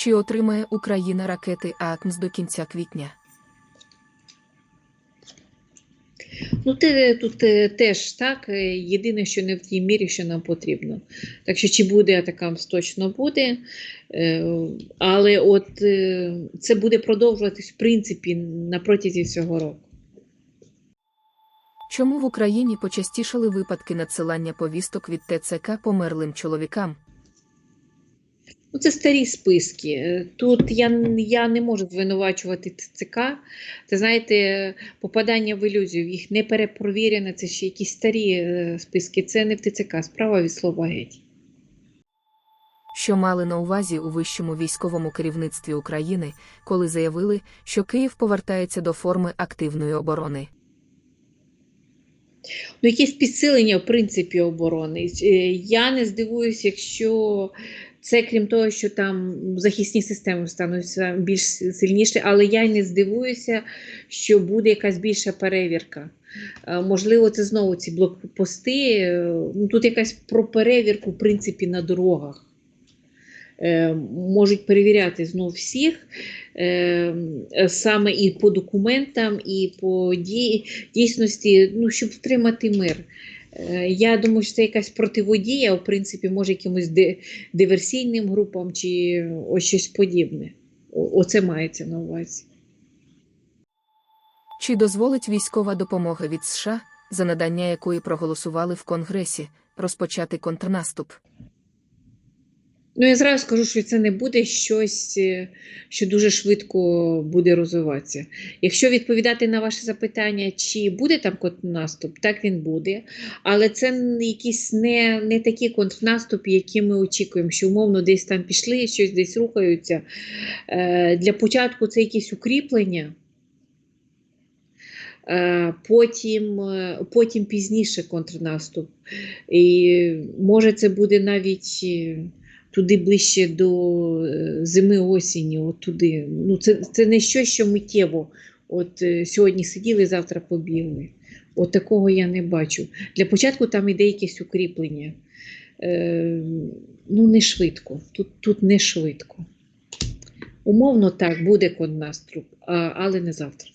Чи отримає Україна ракети АКМС до кінця квітня? Ну, те, тут е, теж так. е, Єдине, що не в тій мірі, що нам потрібно. Так що, чи буде атакамс, точно буде. Е, Але от це буде продовжуватись в принципі на протязі всього року. Чому в Україні почастішали випадки надсилання повісток від ТЦК померлим чоловікам? Ну, це старі списки. Е, Тут я, я не можу звинувачувати ТЦК. Це знаєте, попадання в ілюзію, їх не перепровірено, це ще якісь старі е, списки. Це не в ТЦК, справа від слова геть. Що мали на увазі у вищому військовому керівництві України, коли заявили, що Київ повертається до форми активної оборони? Ну, якесь підсилення, в принципі, оборони. Е, Я не здивуюся, якщо це, крім того, що там захисні системи стануть більш сильніші, але я не здивуюся, що буде якась більша перевірка. Е, Можливо, це знову ці блокпости. е, Ну, тут якась про перевірку, в принципі, на дорогах. Е, Можуть перевіряти знов всіх, саме і по документам, і по дій, дійсності, ну, щоб втримати мир. Е, Я думаю, що це якась противодія, в принципі, може якимось диверсійним групам чи ось щось подібне. Оце мається на увазі. Чи дозволить військова допомога від США, за надання якої проголосували в Конгресі, розпочати контрнаступ? Ну, я зразу скажу, що це не буде щось, е, що дуже швидко буде розвиватися. Якщо відповідати на ваше запитання, чи буде там контрнаступ, так він буде. Але це якісь не, не такі контрнаступи, які ми очікуємо, що умовно десь там пішли, щось десь рухаються. Е, Для початку це якісь укріплення. Е, Потім, потім пізніше контрнаступ. І може це буде навіть туди ближче до е, зими осені, от туди. Ну, це, це не щось, що миттєво. От е, сьогодні сиділи, завтра побігли. От такого я не бачу. Для початку там іде якесь укріплення. Е, ну, не швидко. Тут, тут не швидко. Умовно так, буде контрнаступ, але не завтра.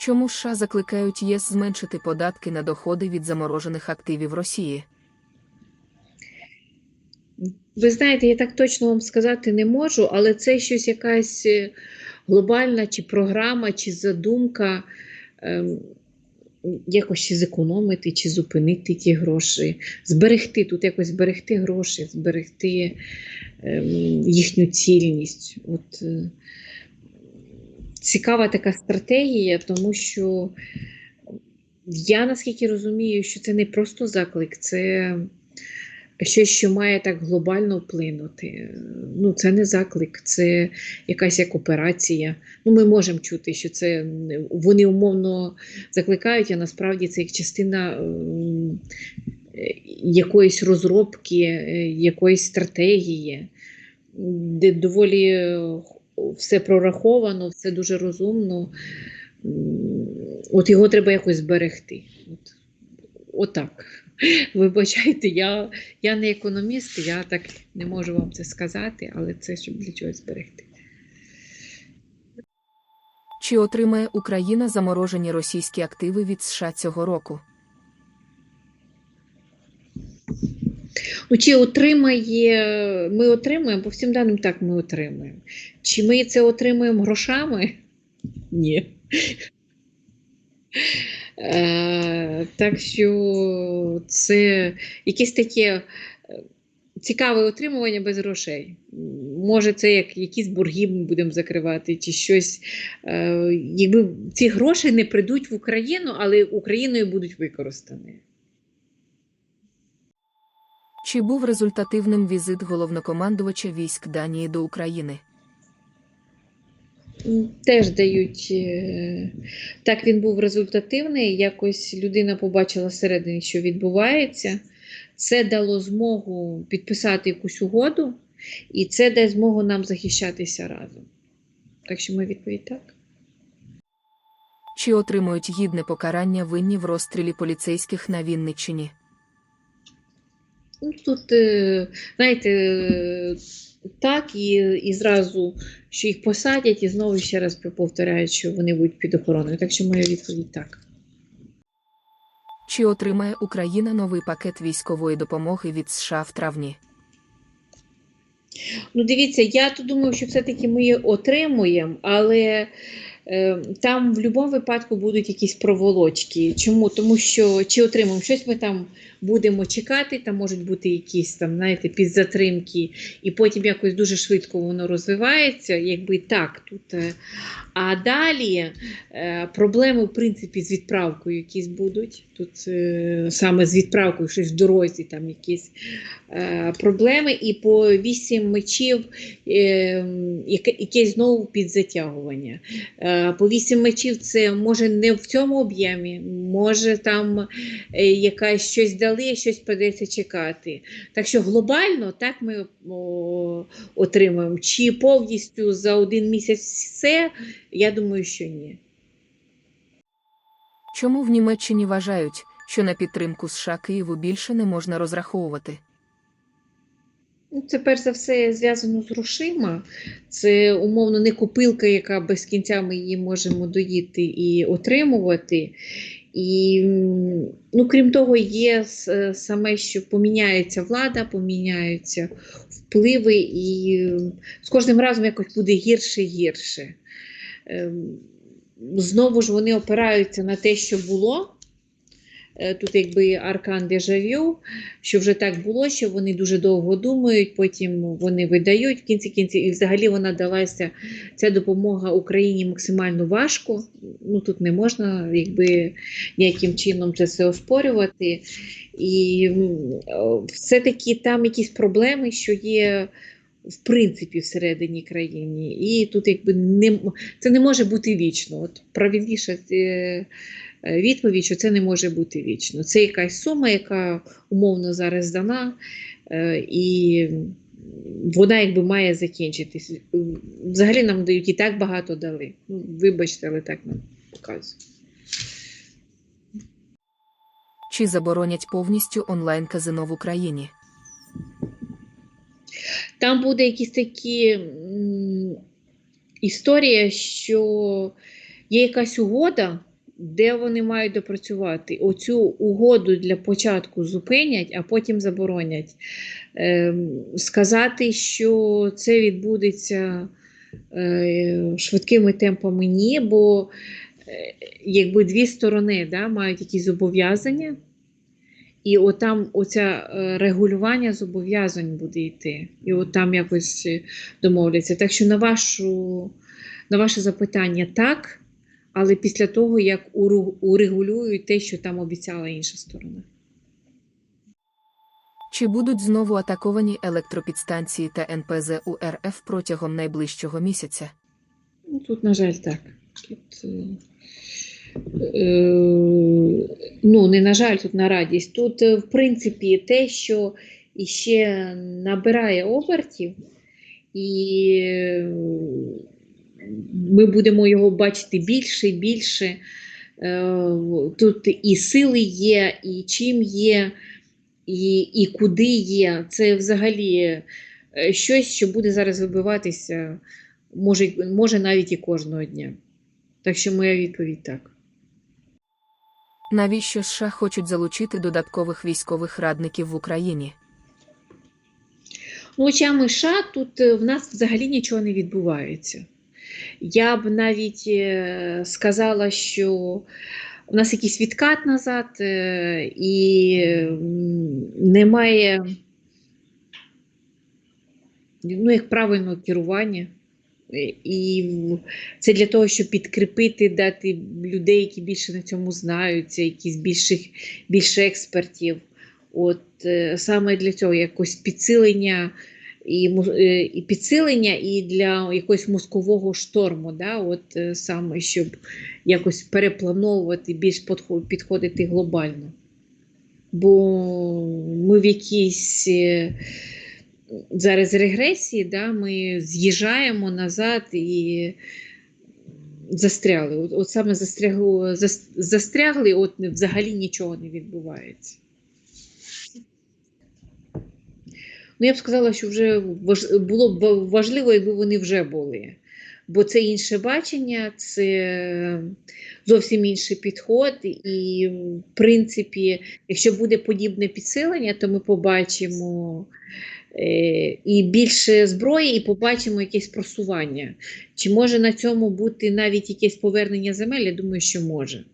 Чому США закликають ЄС зменшити податки на доходи від заморожених активів Росії? Ви знаєте, я так точно вам сказати не можу, але це щось якась е, глобальна чи програма, чи задумка ем, якось чи зекономити, чи зупинити ті гроші, зберегти, тут якось зберегти гроші, зберегти ем, їхню цільність. От, е, цікава така стратегія, тому що я наскільки розумію, що це не просто заклик, це щось, що має так глобально вплинути. Ну, це не заклик, це якась як операція. Ну, ми можемо чути, що це вони умовно закликають, а насправді це як частина ем, якоїсь розробки, е, якоїсь стратегії, де доволі е, все прораховано, все дуже розумно. От його треба якось зберегти. От, отак. Вибачайте, я, я не економіст, я так не можу вам це сказати, але це щоб для чогось зберегти. Чи отримає Україна заморожені російські активи від США цього року? Ну, чи отримає, ми отримаємо, по всім даним так ми отримаємо. Чи ми це отримаємо грошами? Ні. Е, так що це якесь таке е, цікаве отримування без грошей. Може, це як якісь борги ми будемо закривати, чи щось. Е, якби ці гроші не прийдуть в Україну, але Україною будуть використані. Чи був результативним візит головнокомандувача військ Данії до України? Теж дають. е, Так, він був результативний. Якось людина побачила всередині, що відбувається. Це дало змогу підписати якусь угоду, і це дасть змогу нам захищатися разом. Так що ми відповідь так. Чи отримують гідне покарання винні в розстрілі поліцейських на Вінниччині? Ну, Тут, е, знаєте, так, і, і зразу, що їх посадять, і знову ще раз повторяють, що вони будуть під охороною. Так що моя відповідь так. Чи отримає Україна новий пакет військової допомоги від США в травні? Ну, дивіться, я то думаю, що все-таки ми її отримуємо, але там в будь-якому випадку будуть якісь проволочки. Чому? Тому що чи отримаємо щось ми там будемо чекати, там можуть бути якісь там, знаєте, підзатримки, і потім якось дуже швидко воно розвивається, якби так тут. е. А далі е, проблеми, в принципі, з відправкою якісь будуть. Тут е, саме з відправкою, щось в дорозі, там якісь е, проблеми, і по вісім мечів е, яке- якесь знову підзатягування. Е, по вісім мечів це може не в цьому об'ємі, може там е, якась щось дали, щось придеться чекати. Так що глобально так ми о, отримаємо. Чи повністю за один місяць все, я думаю, що ні. Чому в Німеччині вважають, що на підтримку США Києву більше не можна розраховувати? Ну, Це перш за все зв'язано з грошима. Це умовно не копилка, яка без кінця ми її можемо доїти і отримувати. І ну, крім того, є саме, що поміняється влада, поміняються впливи, і з кожним разом якось буде гірше і гірше. Ем, Знову ж вони опираються на те, що було. Е, Тут якби аркан дежавю, що вже так було, що вони дуже довго думають, потім вони видають в кінці кінців, і взагалі вона далася ця допомога Україні максимально важко. Ну тут не можна якби ніяким чином це все оспорювати. І е, все-таки там якісь проблеми, що є. В принципі, всередині країни, і тут якби не це не може бути вічно. От правильніше е, відповідь, що це не може бути вічно. Це якась сума, яка умовно зараз дана, е, і вона якби має закінчитись. Взагалі нам дають і так багато дали. Ну, вибачте, але так нам показують. Чи заборонять повністю онлайн-казино в Україні? Там буде якісь такі історія, що є якась угода, де вони мають допрацювати. Оцю угоду для початку зупинять, а потім заборонять. Ем, сказати, що це відбудеться е, швидкими темпами, ні, бо е, якби дві сторони да, мають якісь зобов'язання. І от там оця е, регулювання зобов'язань буде йти. І от там якось домовляться. Так що на, вашу, на ваше запитання так, але після того, як урегулюють те, що там обіцяла інша сторона. Чи будуть знову атаковані електропідстанції та НПЗ у РФ протягом найближчого місяця? Ну, тут, на жаль, так. Тут, е, е, ну, не на жаль, тут на радість. Тут, е, в принципі, те, що іще набирає обертів, і ми будемо його бачити більше і більше. Е, Тут і сили є, і чим є, і, і куди є. Це взагалі е, щось, що буде зараз вибиватися може, може навіть і кожного дня. Так що моя відповідь так. Навіщо США хочуть залучити додаткових військових радників в Україні? Ну, очами США тут е, в нас взагалі нічого не відбувається. Я б навіть е, сказала, що у нас якийсь відкат назад, е, і немає ну, як правильного керування. Е, І це для того, щоб підкріпити, дати людей, які більше на цьому знаються, якісь більших, більше експертів. От саме для цього якось підсилення і, е, і підсилення, і для якогось мозкового шторму, да? От е, саме щоб якось переплановувати, більш підходити глобально. Бо ми в якійсь е, зараз регресії, да? ми з'їжджаємо назад і застрягли. От, от саме застрягло, зас- застрягли, от взагалі нічого не відбувається. Ну, я б сказала, що вже було б важливо, якби вони вже були. Бо це інше бачення, це зовсім інший підход. І, в принципі, якщо буде подібне підсилення, то ми побачимо е, і більше зброї, і побачимо якесь просування. Чи може на цьому бути навіть якесь повернення земель? Я думаю, що може.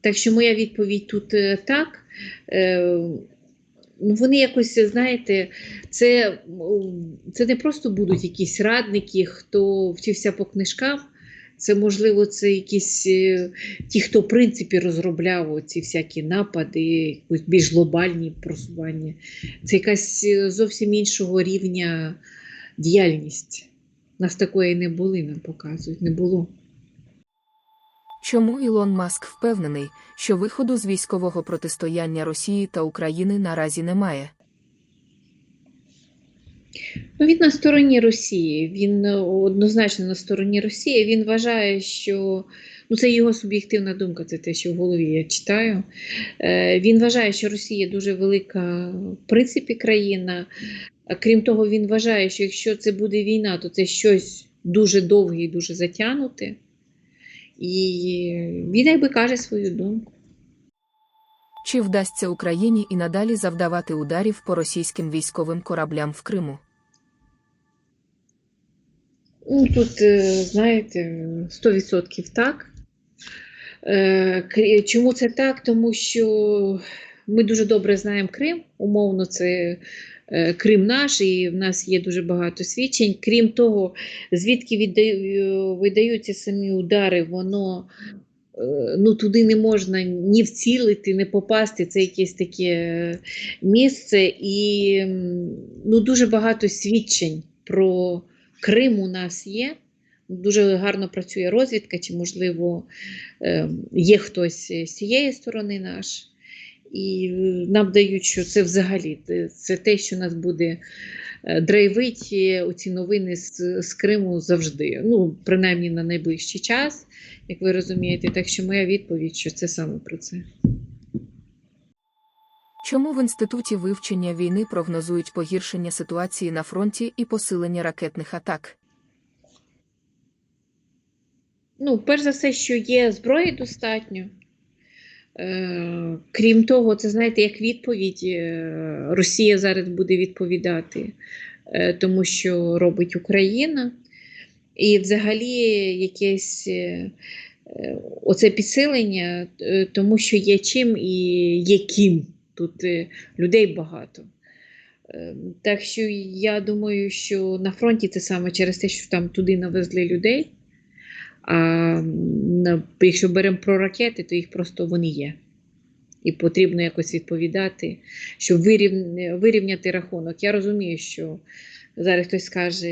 Так що моя відповідь тут е, так. Ну, Вони якось, знаєте, це, це не просто будуть якісь радники, хто вчився по книжкам. Це, можливо, це якісь е, ті, хто в принципі розробляв ці всякі напади, якісь більш глобальні просування. Це якась е, зовсім іншого рівня діяльність. Нас такої не були, нам показують, не було. Чому Ілон Маск впевнений, що виходу з військового протистояння Росії та України наразі немає? Ну, він на стороні Росії. Він е, однозначно на стороні Росії. Він вважає, що ну, це його суб'єктивна думка, це те, що в голові я читаю. Е, Він вважає, що Росія дуже велика, в принципі, країна. Крім того, він вважає, що якщо це буде війна, то це щось дуже довге і дуже затягнуте. І він якби каже свою думку. Чи вдасться Україні і надалі завдавати ударів по російським військовим кораблям в Криму? Ну, тут, е, знаєте, 100% так. Е, Чому це так? Тому що ми дуже добре знаємо Крим. Умовно, це Крим наш, і в нас є дуже багато свідчень. Крім того, звідки віддаю- видаються самі удари, воно е, ну, туди не можна ні вцілити, ні попасти. Це якесь таке е, місце. І ну, дуже багато свідчень про Крим у нас є. Дуже гарно працює розвідка, чи, можливо, е, є хтось з цієї сторони наш. І е, нам дають, що це взагалі це те, що нас буде е, драйвити оці новини з, з Криму завжди. Ну, принаймні на найближчий час, як ви розумієте. Так що моя відповідь, що це саме про це. Чому в інституті вивчення війни прогнозують погіршення ситуації на фронті і посилення ракетних атак? Ну, перш за все, що є зброї достатньо. Е, крім того, це знаєте, як відповідь, е, Росія зараз буде відповідати е, тому, що робить Україна. І взагалі якесь оце підсилення, тому що є чим і є ким. Тут людей багато. Так що я думаю, що на фронті це саме через те, що там туди навезли людей. А якщо беремо про ракети, то їх просто вони є. І потрібно якось відповідати, щоб вирівняти рахунок. Я розумію, що зараз хтось скаже,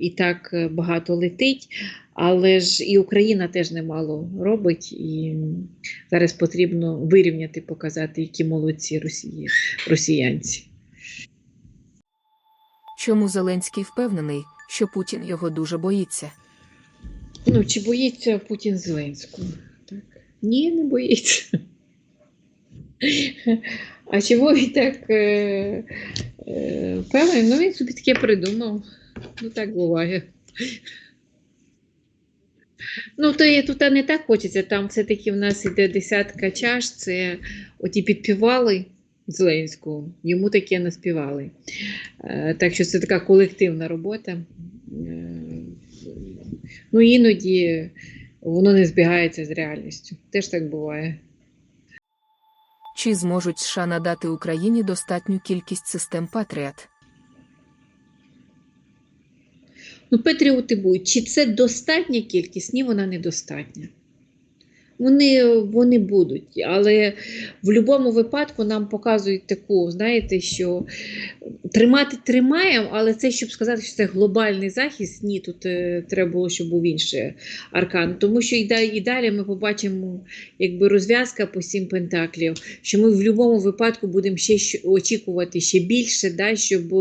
і так багато летить, але ж і Україна теж немало робить, і зараз потрібно вирівняти, показати, які молодці росії, росіянці. Чому Зеленський впевнений, що Путін його дуже боїться? Ну, чи боїться Путін Зеленського? Так. Ні, не боїться. А чому він так е, е, впевнений? Ну, він собі таке придумав. Ну, так буває. Ну, то є, тут не так хочеться. Там все-таки в нас іде десятка чаш, це оті підпівали Зеленського, йому таке наспівали. Е, так що це така колективна робота. Ну, іноді воно не збігається з реальністю. Теж так буває. Чи зможуть США надати Україні достатню кількість систем Патріот? Ну, Петріоти будуть. Чи це достатня кількість? Ні, вона недостатня. Вони, вони будуть, але в будь-якому випадку нам показують таку, знаєте, що тримати тримаємо, але це щоб сказати, що це глобальний захист. Ні, тут е, треба було, щоб був інший аркан. Тому що і далі, і далі ми побачимо якби розв'язка по сім пентаклів, що ми в будь-якому випадку будемо ще очікувати ще більше, да, щоб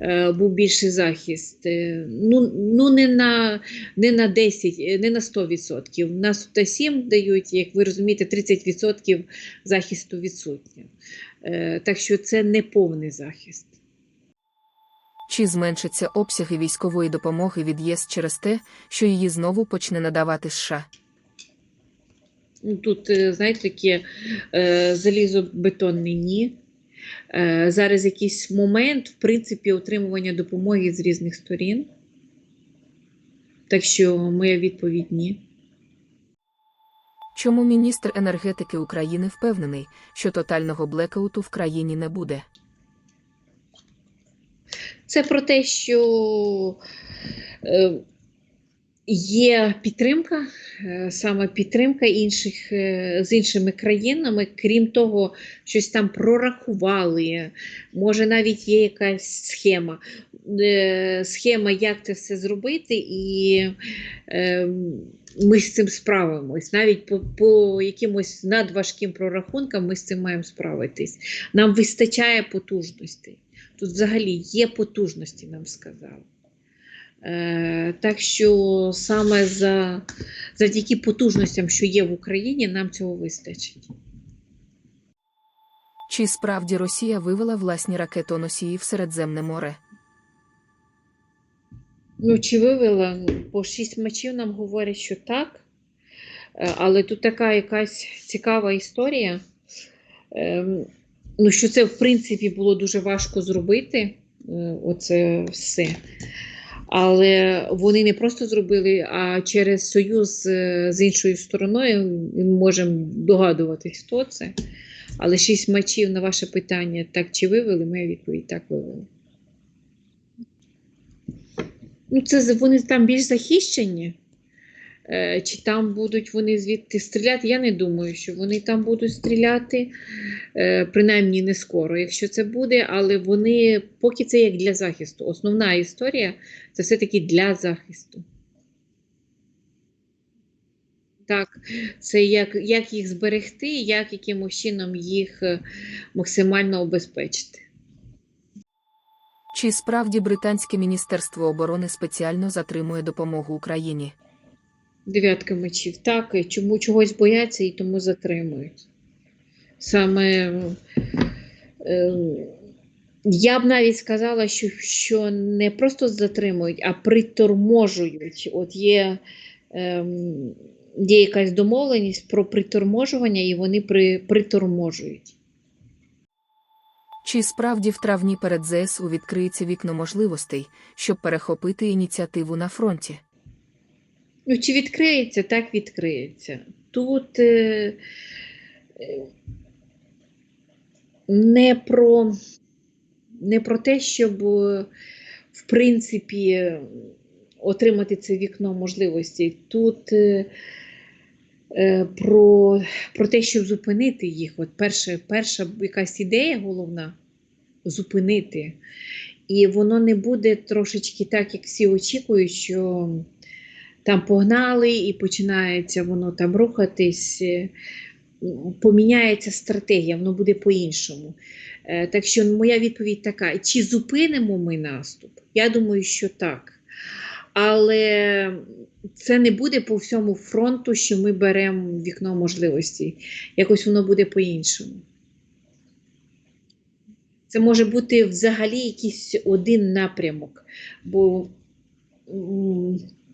е, був більший захист. Е, ну, ну не на не на 10, е, не на 100%. У нас тут 7 дають, як ви розумієте, 30% захисту відсутньо. Е, Так що це не повний захист. Чи зменшаться обсяги військової допомоги від ЄС через те, що її знову почне надавати США? Ну, Тут, е, знаєте, таке е, залізобетонне ні. Зараз якийсь момент, в принципі, отримування допомоги з різних сторін. Так що моя відповідь ні. Чому міністр енергетики України впевнений, що тотального блекауту в країні не буде? Це про те, що е, є підтримка, е, саме підтримка інших е, з іншими країнами, крім того, щось там прорахували. Може, навіть є якась схема, схема, як це все зробити, і е, ми з цим справимось. Навіть по, по якимось надважким прорахункам ми з цим маємо справитись. Нам вистачає потужностей. Тут взагалі є потужності, нам сказали. Е, так що саме за, завдяки потужностям, що є в Україні, нам цього вистачить. Чи справді Росія вивела власні ракетоносії в Середземне море? Ну, чи вивела? По шість мечів нам говорять, що так. Е, Але тут така якась цікава історія. Ем, Ну, що це, в принципі, було дуже важко зробити. е, Оце все. Але вони не просто зробили, а через союз е, з іншою стороною ми можемо догадуватись, хто це. Але шість мечів на ваше питання, так чи вивели, моя відповідь так вивели. Ну, це вони там більш захищені. Е, Чи там будуть вони звідти стріляти? Я не думаю, що вони там будуть стріляти, е, принаймні не скоро, якщо це буде, але вони поки це як для захисту. Основна історія це все-таки для захисту. Так, це як, як їх зберегти, як якимось чином їх е, максимально обезпечити. Чи справді британське міністерство оборони спеціально затримує допомогу Україні? Дев'ятка мечів. Так, і чому чогось бояться і тому затримують. Саме е, я б навіть сказала, що, що не просто затримують, а приторможують. От є, е, є якась домовленість про приторможування, і вони при, приторможують. Чи справді в травні перед ЗСУ відкриється вікно можливостей, щоб перехопити ініціативу на фронті? Ну, чи відкриється, так відкриється. Тут е, е, не про, не про те, щоб, е, в принципі, е, отримати це вікно можливостей. Тут е, про, про те, щоб зупинити їх. От перша, перша якась ідея головна зупинити. І воно не буде трошечки так, як всі очікують, що там погнали і починається воно там рухатись, е, поміняється стратегія, воно буде по-іншому. Е, Так що моя відповідь така: чи зупинимо ми наступ? Я думаю, що так. Але це не буде по всьому фронту, що ми беремо вікно можливостей. Якось воно буде по-іншому. Це може бути взагалі якийсь один напрямок, бо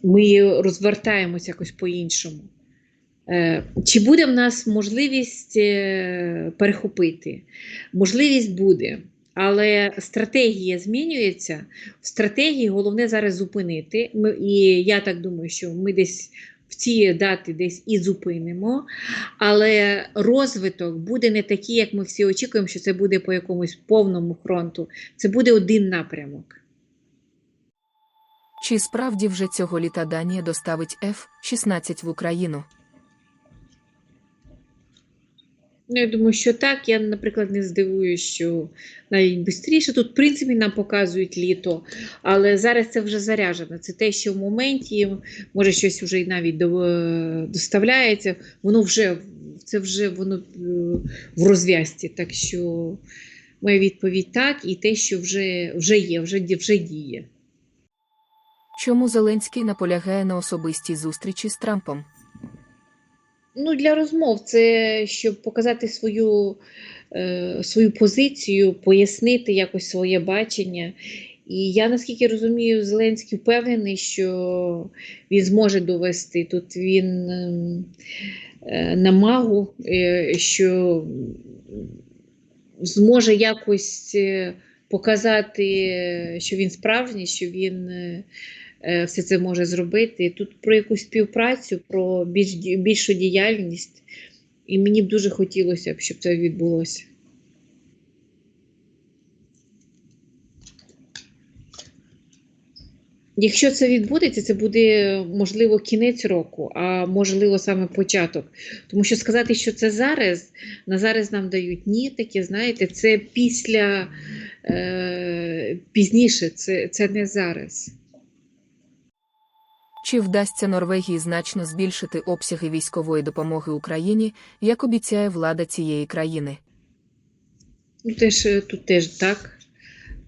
ми розвертаємось якось по-іншому. Е, Чи буде в нас можливість е, перехопити? Можливість буде, але стратегія змінюється. В стратегії головне зараз зупинити. Ми, і я так думаю, що ми десь в ці дати десь і зупинимо, але розвиток буде не такий, як ми всі очікуємо, що це буде по якомусь повному фронту. Це буде один напрямок. Чи справді вже цього літа Данія доставить F-16 в Україну? Ну, я думаю, що так. Я, наприклад, не здивуюсь, що навіть швидше. Тут, в принципі, нам показують літо, але зараз це вже заряджено. Це те, що в моменті, може, щось вже і навіть до- доставляється, воно вже це вже воно е, в розв'язці. Так що моя відповідь так, і те, що вже, вже є, вже, вже діє. Чому Зеленський наполягає на особистій зустрічі з Трампом? Ну, для розмов це щоб показати свою е, свою позицію, пояснити якось своє бачення. І я наскільки розумію, Зеленський впевнений, що він зможе довести. Тут він ем, е, на магу, е, що зможе якось е, показати, що він справжній, що він е, все це може зробити. Тут про якусь співпрацю, про більш, більшу діяльність. І мені б дуже хотілося б, щоб це відбулося. Якщо це відбудеться, це буде можливо кінець року, а можливо саме початок. Тому що сказати, що це зараз, на зараз нам дають ні, таке, знаєте, це після е, пізніше, це, це не зараз. Чи вдасться Норвегії значно збільшити обсяги військової допомоги Україні, як обіцяє влада цієї країни? Ну, теж, е, тут теж так.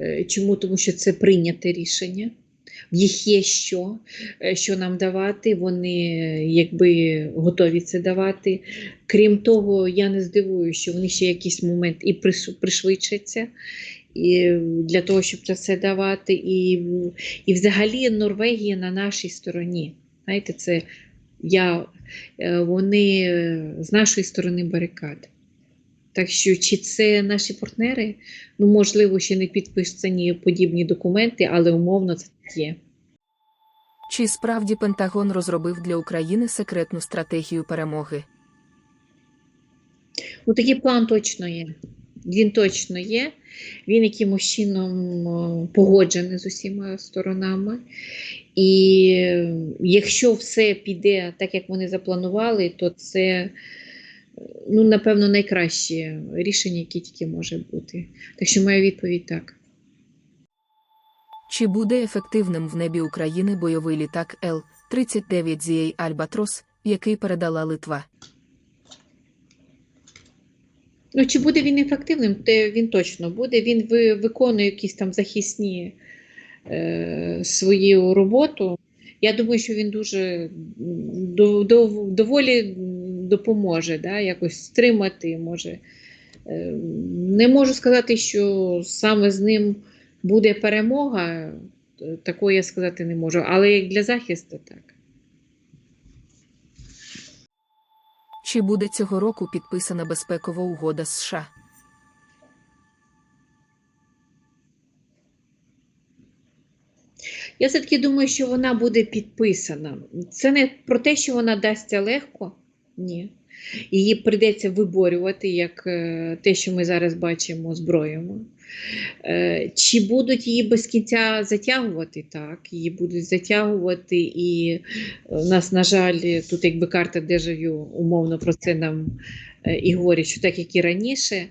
Е, Чому? Тому що це прийняте рішення. В їх є що, е, що нам давати, вони якби готові це давати. Крім того, я не здивуюся, що вони ще якийсь момент і приш- пришвидшаться і для того, щоб це все давати. І, і взагалі Норвегія на нашій стороні. Знаєте, це я, е, вони е, з нашої сторони барикад. Так що, чи це наші партнери? Ну, можливо, ще не підписані подібні документи, але умовно це є. Чи справді Пентагон розробив для України секретну стратегію перемоги? Ну, такий план точно є. Він точно є. Він якимось чином погоджений з усіма сторонами. І е, якщо все піде так, як вони запланували, то це, е, ну, напевно, найкраще рішення, яке тільки може бути. Так що моя відповідь так. Чи буде ефективним в небі України бойовий літак Л-39 ZA Альбатрос, який передала Литва? Ну, чи буде він ефективним, те він точно буде. Він виконує якісь там захисні е, свою роботу. Я думаю, що він дуже до, до, доволі допоможе, да, якось стримати може. Е, не можу сказати, що саме з ним буде перемога, такого я сказати не можу, але як для захисту, так. Чи буде цього року підписана безпекова угода з США? Я все-таки думаю, що вона буде підписана. Це не про те, що вона дасться легко, ні. Її прийдеться виборювати, як е, те, що ми зараз бачимо зброями. Е, Чи будуть її без кінця затягувати? Так, її будуть затягувати, і у нас, на жаль, тут якби карта дежавю, умовно про це нам е, і говорять, що так, як і раніше.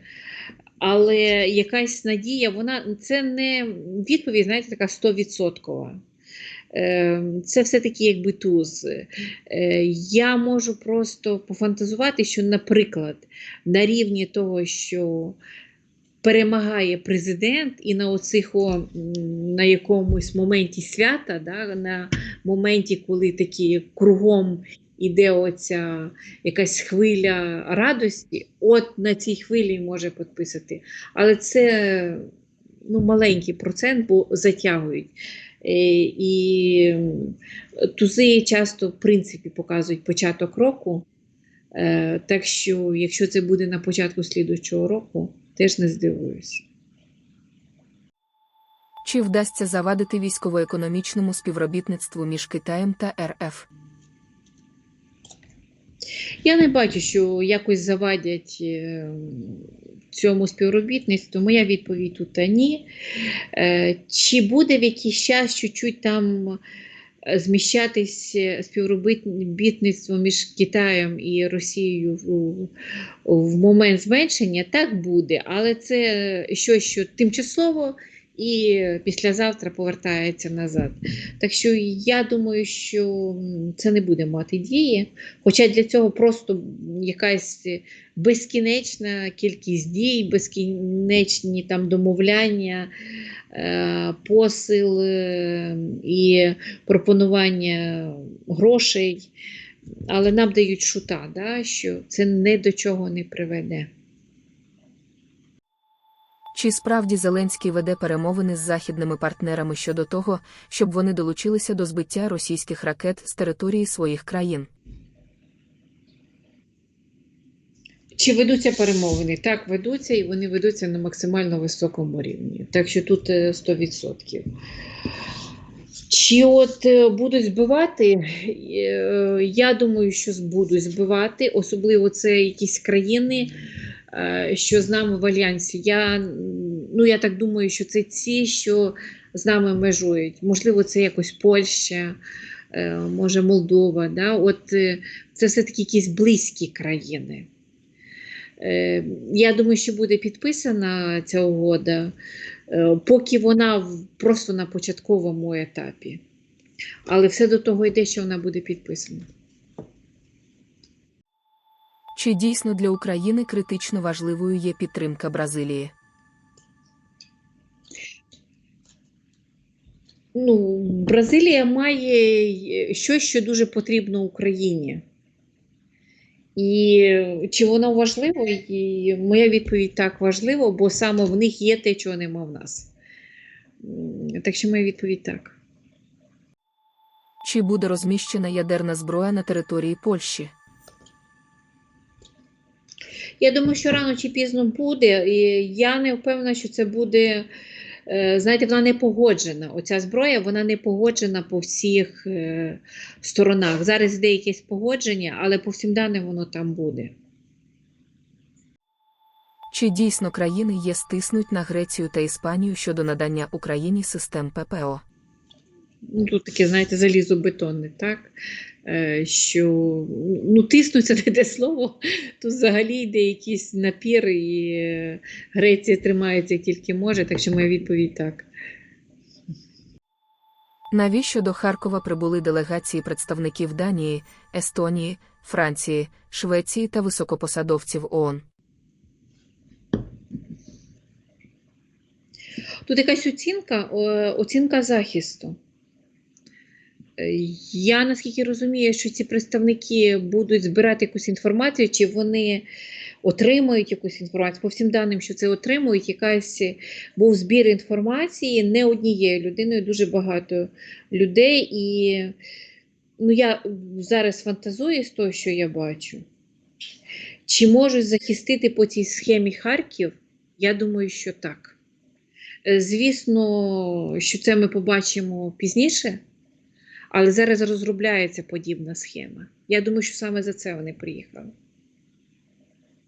Але якась надія, вона це не відповідь, знаєте, така стовідсоткова. Е, Це все-таки якби туз. Е, Я можу просто пофантазувати, що, наприклад, на рівні того, що перемагає президент, і на оцих о, на якомусь моменті свята, да, на моменті, коли такі кругом іде оця якась хвиля радості, от на цій хвилі може підписати. Але це ну, маленький процент, бо затягують. Е, І тузи часто, в принципі, показують початок року. Е, Так що, якщо це буде на початку слідуючого року, теж не здивуюся. Чи вдасться завадити військово-економічному співробітництву між Китаєм та РФ? Я не бачу, що якось завадять е, цьому співробітництву. Моя відповідь тут ні. Е, Чи буде в якийсь час чуть-чуть там зміщатись співробітництво між Китаєм і Росією в, в момент зменшення? Так буде, але це щось, що тимчасово. І післязавтра повертається назад. Так що я думаю, що це не буде мати дії. Хоча для цього просто якась безкінечна кількість дій, безкінечні там домовляння, е, посил е, і пропонування грошей. Але нам дають шута, да, що це ні до чого не приведе. Чи справді Зеленський веде перемовини з західними партнерами щодо того, щоб вони долучилися до збиття російських ракет з території своїх країн? Чи ведуться перемовини? Так, ведуться, і вони ведуться на максимально високому рівні. Так що тут е, 100%. Чи от е, будуть збивати? Е, Я думаю, що будуть збивати, особливо це якісь країни, е, що з нами в альянсі. Я, ну, я так думаю, що це ці, що з нами межують. Можливо, це якось Польща, е, може Молдова. Да? От е, це все-таки якісь близькі країни. Е, Я думаю, що буде підписана ця угода, е, поки вона просто на початковому етапі. Але все до того йде, що вона буде підписана. Чи дійсно для України критично важливою є підтримка Бразилії? Ну, Бразилія має е, щось, що дуже потрібно Україні. І чи воно важливо? І моя відповідь так важливо, бо саме в них є те, чого нема в нас. Так що моя відповідь так. Чи буде розміщена ядерна зброя на території Польщі? Я думаю, що рано чи пізно буде. І я не впевнена, що це буде. е, Знаєте, вона не погоджена. Оця зброя вона не погоджена по всіх е, сторонах. Зараз йде якесь погодження, але по всім даним воно там буде. Чи дійсно країни ЄС тиснуть на Грецію та Іспанію щодо надання Україні систем ППО? Ну, тут таке, знаєте, залізобетонне, так? Е, Що ну, тиснуться не те слово. Тут взагалі йде якийсь напір, і е, Греція тримається як тільки може, так що моя відповідь так. Навіщо до Харкова прибули делегації представників Данії, Естонії, Франції, Швеції та високопосадовців ООН? Тут якась оцінка, оцінка захисту. Я наскільки розумію, що ці представники будуть збирати якусь інформацію, чи вони отримують якусь інформацію. По всім даним, що це отримують, якась е, був збір інформації не однією людиною, дуже багато людей. І ну, я зараз фантазую з того, що я бачу. Чи можуть захистити по цій схемі Харків? Я думаю, що так. Е, Звісно, що це ми побачимо пізніше, але зараз розробляється подібна схема. Я думаю, що саме за це вони приїхали.